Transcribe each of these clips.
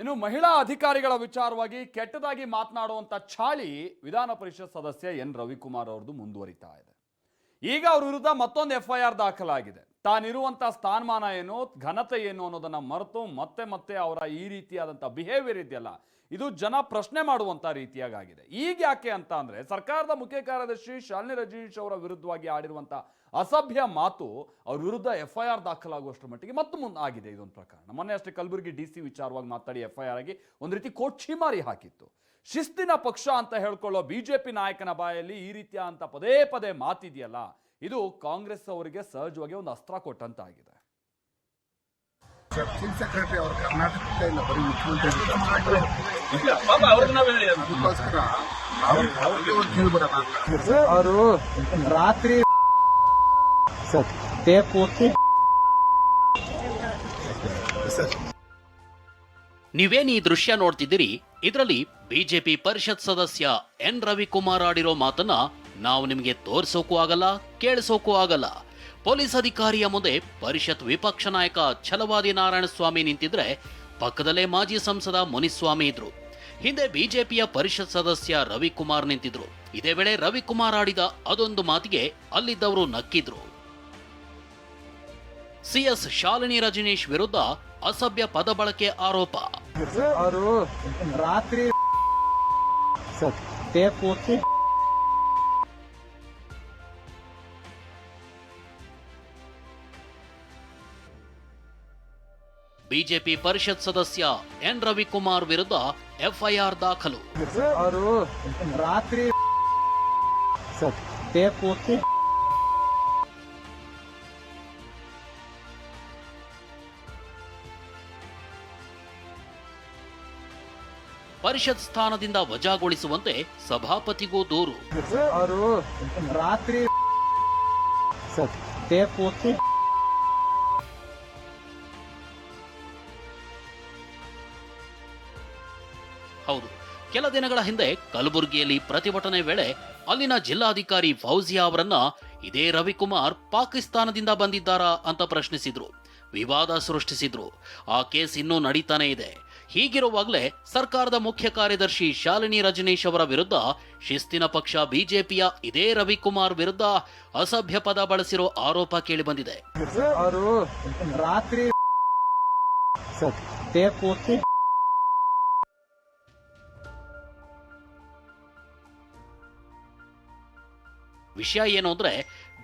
ಇನ್ನು ಮಹಿಳಾ ಅಧಿಕಾರಿಗಳ ವಿಚಾರವಾಗಿ ಕೆಟ್ಟದಾಗಿ ಮಾತನಾಡುವಂತ ಚಾಳಿ ವಿಧಾನ ಪರಿಷತ್ ಸದಸ್ಯ ಎನ್. ರವಿಕುಮಾರ್ ಅವ್ರದ್ದು ಮುಂದುವರಿತಾ ಇದೆ. ಈಗ ಅವ್ರ ವಿರುದ್ಧ ಮತ್ತೊಂದು ಎಫ್ ಐ ಆರ್ ದಾಖಲಾಗಿದೆ. ತಾನಿರುವಂತ ಸ್ಥಾನಮಾನ ಏನು, ಘನತೆ ಏನು ಅನ್ನೋದನ್ನ ಮರೆತು ಮತ್ತೆ ಮತ್ತೆ ಅವರ ಈ ರೀತಿಯಾದಂಥ ಬಿಹೇವಿಯರ್ ಇದೆಯಲ್ಲ, ಇದು ಜನ ಪ್ರಶ್ನೆ ಮಾಡುವಂತ ರೀತಿಯಾಗಿದೆ ಈಗ ಯಾಕೆ ಅಂತ ಸರ್ಕಾರದ ಮುಖ್ಯ ಕಾರ್ಯದರ್ಶಿ ಶಾಲಿನಿ ರಜನೀಶ್ ಅವರ ವಿರುದ್ಧವಾಗಿ ಆಡಿರುವಂತ ಅಸಭ್ಯ ಮಾತು ಅವ್ರ ವಿರುದ್ಧ ಎಫ್ ಐ ಆರ್ ದಾಖಲಾಗುವಷ್ಟರ ಮಟ್ಟಿಗೆ ಮತ್ತೆ ಮುಂದೆ ಆಗಿದೆ ಇದೊಂದು ಪ್ರಕರಣ. ಮೊನ್ನೆ ಅಷ್ಟೇ ಕಲಬುರಗಿ ಡಿ ಸಿ ವಿಚಾರವಾಗಿ ಮಾತಾಡಿ ಎಫ್ ಐ ಆರ್ ಆಗಿ ಒಂದು ರೀತಿ ಕೋಚ್ಚಿಮಾರಿ ಹಾಕಿತ್ತು. ಶಿಸ್ತಿನ ಪಕ್ಷ ಅಂತ ಹೇಳ್ಕೊಳ್ಳೋ ಬಿ ಜೆ ಪಿ ನಾಯಕನ ಬಾಯಲ್ಲಿ ಈ ರೀತಿಯ ಅಂತ ಪದೇ ಪದೇ ಮಾತಿದೆಯಲ್ಲ ಇದು ಕಾಂಗ್ರೆಸ್ ಅವರಿಗೆ ಸಹಜವಾಗಿ ಒಂದು ಅಸ್ತ್ರ ಕೊಟ್ಟಂತ ಆಗಿದೆ ಸೆಕ್ರೆಟರಿ ಅವರು ಕರ್ನಾಟಕದಿಂದ ಇಲ್ಲ ಬರೀ ಮುಖ್ಯಮಂತ್ರಿ ಅದಕ್ಕೋಸ್ಕರ ಅವ್ರು ಅವ್ರಿಗೆ ಟೇಪ್ ಓದ್ತಿ ನೀವೇನ್ ಈ ದೃಶ್ಯ ನೋಡ್ತಿದ್ದೀರಿ? ಇದರಲ್ಲಿ ಬಿಜೆಪಿ ಪರಿಷತ್ ಸದಸ್ಯ ಎನ್ ರವಿಕುಮಾರ್ ಆಡಿರೋ ಮಾತನ್ನ ನಾವು ನಿಮಗೆ ತೋರಿಸೋಕು ಆಗಲ್ಲ, ಕೇಳಿಸೋಕು ಆಗಲ್ಲ. ಪೊಲೀಸ್ ಅಧಿಕಾರಿಯ ಮುಂದೆ ಪರಿಷತ್ ವಿಪಕ್ಷ ನಾಯಕ ಛಲವಾದಿ ನಾರಾಯಣ ಸ್ವಾಮಿ ನಿಂತಿದ್ರೆ ಪಕ್ಕದಲ್ಲೇ ಮಾಜಿ ಸಂಸದ ಮುನಿಸ್ವಾಮಿ ಇದ್ರು. ಹಿಂದೆ ಬಿಜೆಪಿಯ ಪರಿಷತ್ ಸದಸ್ಯ ರವಿಕುಮಾರ್ ನಿಂತಿದ್ರು. ಇದೇ ವೇಳೆ ರವಿಕುಮಾರ್ ಆಡಿದ ಅದೊಂದು ಮಾತಿಗೆ ಅಲ್ಲಿದ್ದವರು ನಕ್ಕಿದ್ರು. ಸಿಎಸ್ ಶಾಲಿನಿ ರಜನೀಶ್ ವಿರುದ್ಧ ಅಸಭ್ಯ ಪದ ಬಳಕೆ ಆರೋಪ. ಅವರು ರಾತ್ರಿ ಬಿಜೆಪಿ ಪರಿಷತ್ ಸದಸ್ಯ ಎನ್ ರವಿಕುಮಾರ್ ವಿರುದ್ಧ ಎಫ್ಐಆರ್ ದಾಖಲು. ಅವರು ರಾತ್ರಿ ಪರಿಷತ್ ಸ್ಥಾನದಿಂದ ವಜಾಗೊಳಿಸುವಂತೆ ಸಭಾಪತಿಗೂ ದೂರು. ಅವರು ರಾತ್ರಿ ಟೇಪ್ ಹೌದು ಕೆಲ ದಿನಗಳ ಹಿಂದೆ ಕಲಬುರಗಿಯಲ್ಲಿ ಪ್ರತಿಭಟನೆ ವೇಳೆ ಅಲ್ಲಿನ ಜಿಲ್ಲಾಧಿಕಾರಿ ಫೌಜಿಯಾ ಅವರನ್ನ ಇದೇ ರವಿಕುಮಾರ್ ಪಾಕಿಸ್ತಾನದಿಂದ ಬಂದಿದ್ದಾರಾ ಅಂತ ಪ್ರಶ್ನಿಸಿದ್ರು. ವಿವಾದ ಸೃಷ್ಟಿಸಿದ್ರು. ಆ ಕೇಸ್ ಇನ್ನೂ ನಡೀತಾನೆ ಇದೆ. ಹೀಗಿರುವಾಗಲೇ ಸರ್ಕಾರದ ಮುಖ್ಯ ಕಾರ್ಯದರ್ಶಿ ಶಾಲಿನಿ ರಜನೀಶ್ ಅವರ ವಿರುದ್ಧ ಶಿಸ್ತಿನ ಪಕ್ಷ ಬಿಜೆಪಿಯ ಇದೇ ರವಿಕುಮಾರ್ ವಿರುದ್ಧ ಅಸಭ್ಯ ಪದ ಬಳಸಿರೋ ಆರೋಪ ಕೇಳಿಬಂದಿದೆ. ಅವರು ರಾತ್ರಿ ವಿಷಯ ಏನು ಅಂದ್ರೆ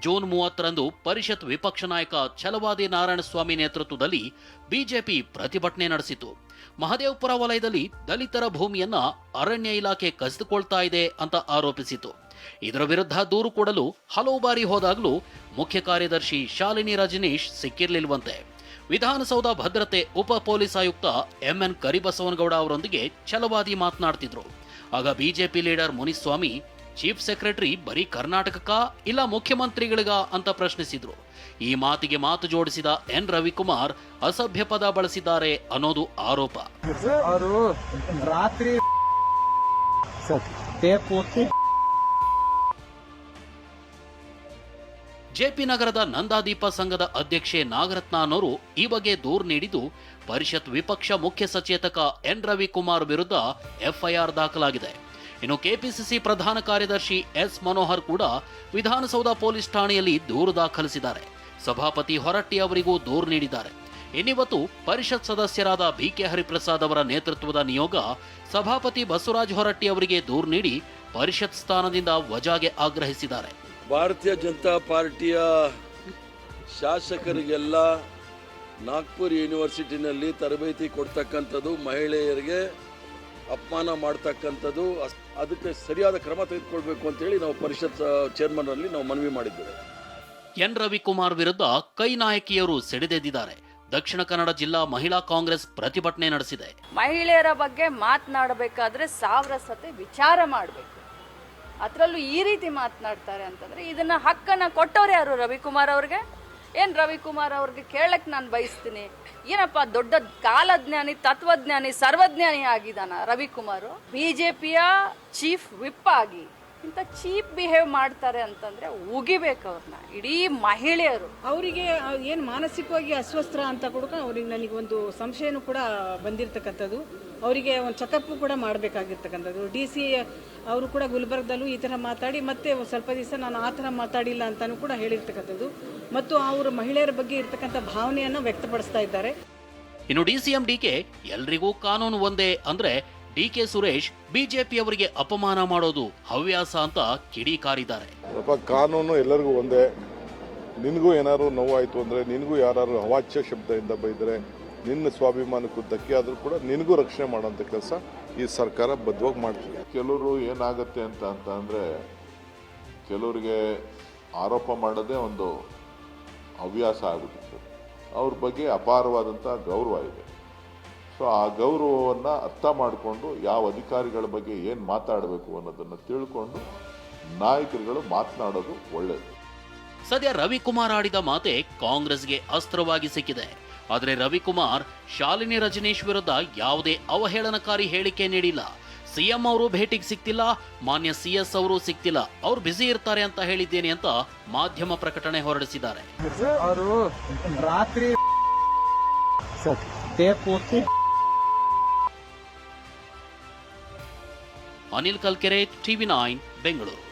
ಜೂನ್ ಮೂವತ್ತರಂದು ಪರಿಷತ್ ವಿಪಕ್ಷ ನಾಯಕ ಛಲವಾದಿ ನಾರಾಯಣಸ್ವಾಮಿ ನೇತೃತ್ವದಲ್ಲಿ ಬಿಜೆಪಿ ಪ್ರತಿಭಟನೆ ನಡೆಸಿತು. ಮಹದೇವಪುರ ವಲಯದಲ್ಲಿ ದಲಿತರ ಭೂಮಿಯನ್ನ ಅರಣ್ಯ ಇಲಾಖೆ ಕಸಿದುಕೊಳ್ತಾ ಇದೆ ಅಂತ ಆರೋಪಿಸಿತು. ಇದರ ವಿರುದ್ಧ ದೂರು ಕೊಡಲು ಹಲವು ಬಾರಿ ಹೋದಾಗಲೂ ಮುಖ್ಯ ಕಾರ್ಯದರ್ಶಿ ಶಾಲಿನಿ ರಜನೀಶ್ ಸಿಕ್ಕಿರಲಿಲ್ಲವಂತೆ ವಿಧಾನಸೌಧ ಭದ್ರತೆ ಉಪ ಪೊಲೀಸ್ ಆಯುಕ್ತ ಎಂಎನ್ ಕರಿಬಸವನಗೌಡ ಅವರೊಂದಿಗೆ ಛಲವಾದಿ ಮಾತನಾಡ್ತಿದ್ರು. ಆಗ BJP leader Muniswamy chief secretary ಬರೀ ಕರ್ನಾಟಕಕ್ಕ ಇಲ್ಲ ಮುಖ್ಯಮಂತ್ರಿಗಳಿಗ ಅಂತ ಪ್ರಶ್ನಿಸಿದ್ರು. ಈ ಮಾತಿಗೆ ಮಾತು ಜೋಡಿಸಿದ ಎನ್ ರವಿಕುಮಾರ್ ಅಸಭ್ಯ ಪದ ಬಳಸಿದ್ದಾರೆ ಅನ್ನೋದು ಆರೋಪ. ಅವರು ರಾತ್ರಿ ಜೆಪಿ ನಗರದ ನಂದಾದೀಪ ಸಂಘದ ಅಧ್ಯಕ್ಷೆ ನಾಗರತ್ನ ಅನ್ನೋರು ಈ ಬಗ್ಗೆ ದೂರು ನೀಡಿದ್ದು ಪರಿಷತ್ ವಿಪಕ್ಷ ಮುಖ್ಯ ಸಚೇತಕ ಎನ್ ರವಿಕುಮಾರ್ ವಿರುದ್ಧ ಎಫ್ಐಆರ್ ದಾಖಲಾಗಿದೆ. ಇನ್ನು ಕೆಪಿಸಿಸಿ ಪ್ರಧಾನ ಕಾರ್ಯದರ್ಶಿ ಎಸ್ ಮನೋಹರ್ ಕೂಡ ವಿಧಾನಸೌಧ ಪೊಲೀಸ್ ಠಾಣೆಯಲ್ಲಿ ದೂರು ದಾಖಲಿಸಿದ್ದಾರೆ. ಸಭಾಪತಿ ಹೊರಟ್ಟಿ ಅವರಿಗೂ ದೂರು ನೀಡಿದ್ದಾರೆ. ಇನ್ನಿವತ್ತು ಪರಿಷತ್ ಸದಸ್ಯರಾದ ಬಿಕೆ ಹರಿಪ್ರಸಾದ್ ಅವರ ನೇತೃತ್ವದ ನಿಯೋಗ ಸಭಾಪತಿ ಬಸವರಾಜ ಹೊರಟ್ಟಿ ಅವರಿಗೆ ದೂರು ನೀಡಿ ಪರಿಷತ್ ಸ್ಥಾನದಿಂದ ವಜಾಗೆ ಆಗ್ರಹಿಸಿದ್ದಾರೆ. ಭಾರತೀಯ ಜನತಾ ಪಾರ್ಟಿಯ ಶಾಸಕರಿಗೆಲ್ಲ ನಾಗ್ಪುರ್ ಯೂನಿವರ್ಸಿಟಿನಲ್ಲಿ ತರಬೇತಿ ಕೊಡ್ತಕ್ಕಂಥದ್ದು ಮಹಿಳೆಯರಿಗೆ ಅಪಮಾನ ಮಾಡ್ತಕ್ಕಂಥದ್ದು ಅಸ್- ಅದಕ್ಕೆ ಸರಿಯಾದ ಕ್ರಮ ತೆಗೆದುಕೊಳ್ಬೇಕು ಅಂತೇಳಿ ನಾವು ಪರಿಷತ್ ಚೇರ್ಮನ್ ಅಲ್ಲಿ ನಾವು ಮನವಿ ಮಾಡಿದ್ದೇವೆ. ಎನ್. ರವಿಕುಮಾರ್ ವಿರುದ್ಧ ಕೈ ನಾಯಕಿಯರು ಸಿಡಿದೆದ್ದಿದ್ದಾರೆ. ದಕ್ಷಿಣ ಕನ್ನಡ ಜಿಲ್ಲಾ ಮಹಿಳಾ ಕಾಂಗ್ರೆಸ್ ಪ್ರತಿಭಟನೆ ನಡೆಸಿದೆ. ಮಹಿಳೆಯರ ಬಗ್ಗೆ ಮಾತನಾಡಬೇಕಾದ್ರೆ ಸಾವಿರ ಸತೆ ವಿಚಾರ ಮಾಡಬೇಕು. ಅದರಲ್ಲೂ ಈ ರೀತಿ ಮಾತನಾಡ್ತಾರೆ ಅಂತಂದ್ರೆ ಇದನ್ನ ಹಕ್ಕನ್ನ ಕೊಟ್ಟವ್ರು ಯಾರು ರವಿಕುಮಾರ್ ಅವ್ರಿಗೆ? ಏನ್ ರವಿಕುಮಾರ್ ಅವ್ರಿಗೆ ಕೇಳಕ್ ನಾನು ಬಯಸ್ತೀನಿ? ಏನಪ್ಪ, ದೊಡ್ಡ ಕಾಲಜ್ಞಾನಿ, ತತ್ವಜ್ಞಾನಿ, ಸರ್ವಜ್ಞಾನಿ ಆಗಿದಾನ ರವಿಕುಮಾರ್? ಪಿಯ ಚೀಫ್ ವಿಪ್ ಆಗಿ. ಇಂಥ ಚೀಪ್ ಬಿಹೇವ್ ಮಾಡ್ತಾರೆ ಅಂತಂದ್ರೆ ಉಗಿಬೇಕು ಅವ್ರನ್ನ ಇಡೀ ಮಹಿಳೆಯರು. ಅವರಿಗೆ ಏನು ಮಾನಸಿಕವಾಗಿ ಅಸ್ವಸ್ಥ ಅಂತ ಕೂಡ ಅವ್ರಿಗೆ ನನಗೆ ಒಂದು ಸಂಶಯನೂ ಕೂಡ ಬಂದಿರತಕ್ಕಂಥದ್ದು. ಅವರಿಗೆ ಒಂದು ಚೆಕಪ್ ಕೂಡ ಮಾಡಬೇಕಾಗಿರ್ತಕ್ಕಂಥದ್ದು. ಡಿ ಸಿ ಅವರು ಕೂಡ ಗುಲ್ಬರ್ಗದಲ್ಲೂ ಈ ಥರ ಮಾತಾಡಿ, ಮತ್ತೆ ಸ್ವಲ್ಪ ದಿವಸ ನಾನು ಆ ಥರ ಮಾತಾಡಿಲ್ಲ ಅಂತಲೂ ಕೂಡ ಹೇಳಿರ್ತಕ್ಕಂಥದ್ದು. ಮತ್ತು ಅವರ ಮಹಿಳೆಯರ ಬಗ್ಗೆ ಇರ್ತಕ್ಕಂಥ ಭಾವನೆಯನ್ನು ವ್ಯಕ್ತಪಡಿಸ್ತಾ ಇದ್ದಾರೆ. ಇನ್ನು ಡಿಸಿಎಂ ಡಿಕೆ ಎಲ್ರಿಗೂ ಕಾನೂನು ಒಂದೇ ಅಂದ್ರೆ ಡಿಕೆ ಸುರೇಶ್ ಬಿಜೆಪಿಯವರಿಗೆ ಅಪಮಾನ ಮಾಡೋದು ಹವ್ಯಾಸ ಅಂತ ಕಿಡಿಕಾರಿದ್ದಾರೆ. ಸ್ವಲ್ಪ ಕಾನೂನು ಎಲ್ಲರಿಗೂ ಒಂದೇ. ನಿನಗೂ ಏನಾದ್ರು ನೋವಾಯಿತು ಅಂದರೆ ನಿನಗೂ ಯಾರು ಅವಾಚ್ಯ ಶಬ್ದದಿಂದ ಬೈದರೆ ನಿನ್ನ ಸ್ವಾಭಿಮಾನಕ್ಕೂ ಧಕ್ಕೆ ಆದರೂ ಕೂಡ ನಿನಗೂ ರಕ್ಷಣೆ ಮಾಡೋಂಥ ಕೆಲಸ ಈ ಸರ್ಕಾರ ಬದ್ಧವಾಗಿ ಮಾಡ್ತಿದೆ. ಕೆಲವರು ಏನಾಗುತ್ತೆ ಅಂತ ಅಂತ ಅಂದರೆ ಕೆಲವರಿಗೆ ಆರೋಪ ಮಾಡೋದೇ ಒಂದು ಹವ್ಯಾಸ ಆಗಿಬಿಟ್ಟಿತ್ತು. ಅವ್ರ ಬಗ್ಗೆ ಅಪಾರವಾದಂಥ ಗೌರವ ಇದೆ. ಸೊ ಆ ಗೌರವವನ್ನು ಅರ್ಥ ಮಾಡಿಕೊಂಡು ಯಾವ ಅಧಿಕಾರಿಗಳ ಬಗ್ಗೆ ಏನು ಮಾತಾಡಬೇಕು ಅನ್ನೋದನ್ನು ತಿಳ್ಕೊಂಡು ನಾಯಕರುಗಳು ಮಾತನಾಡೋದು ಒಳ್ಳೆಯದು ಸದ್ಯ ರವಿಕುಮಾರ್ ಆಡಿದ ಮಾತೆ ಕಾಂಗ್ರೆಸ್ಗೆ ಅಸ್ತ್ರವಾಗಿ ಸಿಕ್ಕಿದೆ. ಆದರೆ ರವಿಕುಮಾರ್, ಶಾಲಿನಿ ರಜನೀಶ್ ವಿರುದ್ಧ ಯಾವುದೇ ಅವಹೇಳನಕಾರಿ ಹೇಳಿಕೆ ನೀಡಿಲ್ಲ. ಸಿಎಂ ಅವರು ಭೇಟಿಗೆ ಸಿಕ್ತಿಲ್ಲ ಮಾನ್ಯ ಸಿಎಸ್ ಅವರು ಸಿಕ್ತಿಲ್ಲ. ಅವ್ರು ಬ್ಯುಸಿ ಇರ್ತಾರೆ ಅಂತ ಹೇಳಿದ್ದೇನೆ ಅಂತ ಮಾಧ್ಯಮ ಪ್ರಕಟಣೆ ಹೊರಡಿಸಿದ್ದಾರೆ. ಅವರು ರಾತ್ರಿ ಅನಿಲ್ ಕಲ್ಕೆರೆ ಟಿವಿ ನೈನ್ ಬೆಂಗಳೂರು.